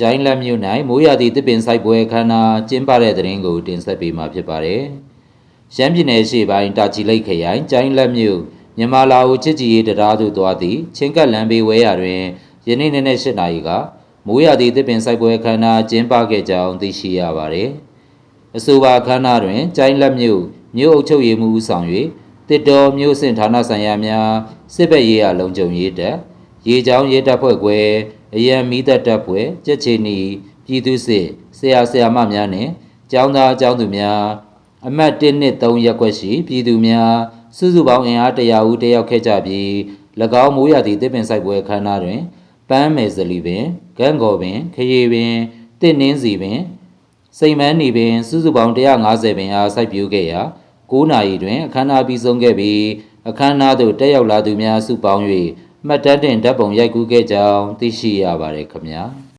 ကျိုင်းလက်မြို့၌မိုးရာသီတစ်ပင်စိုက်ပွဲအခမ်းအနားကျင်းပတဲ့တဲ့ရင်ကိုတင်ဆက်ပေးမှာဖြစ်ပါတယ်။ရှမ်းပြည်နယ်ရှေ့ပိုင်းတာချီလိတ်ခရိုင်ကျိုင်းလက်မြို့မြန်မာလာဦးချစ်ကြည်ရေးတရားသို့သွားသည့်ချင်းကပ်လမ်းဘေးဝဲရာတွင်ယနေ့နေ့နဲ့၈နာရီကမိုးရာသီတစ်ပင်စိုက်ပွဲအခမ်းအနားကျင်းပခဲ့ကြောင်းသိရှိရပါတယ်။အဆိုပါအခမ်းအနားတွင်ကျိုင်းလက်မြို့မြို့အုပ်ချုပ်ရေးမှူးဦးဆောင်၍တစ်တော်မြို့စင်ဌာနဆိုင်ရာများစစ်ဘက်ရေးရာလုံခြုံရေးတပ်ရေချောင်းရဲတပ်ဖွဲ့ခွဲ အရန်မီးတပ်တပ်ဖွဲ့ကြက်ချီနီပြည်သူ့စစ်ဆရာဆရာမများနှင့်ကျောင်းသားကျောင်းသူများအမှတ်1နှစ်3ရပ်ကွက်ရှိပြည်သူများစုစုပေါင်းအင်အား100ဦးတက်ရောက်ခဲ့ကြပြီး၎င်းမိုးရသည့်တစ်ပင်ဆိုင်ပွဲအခမ်းအနားတွင်ပန်းမယ်စလီပင်ဂန်းကော်ပင်ခရီပင်တစ်နှင်းစီပင်စိန်မန်းနေပင်စုစုပေါင်း150ပင်အားစိုက်ပျိုးခဲ့ရာ9နာရီတွင်အခမ်းအနားပြီးဆုံးခဲ့ပြီးအခမ်းအနားသို့တက်ရောက်လာသူများစုပေါင်း၍ မှတ်တမ်းတင်ဓာတ်ပုံရိုက်ကူးခဲ့ကြောင်းသိရှိရပါတယ်ခင်ဗျာ။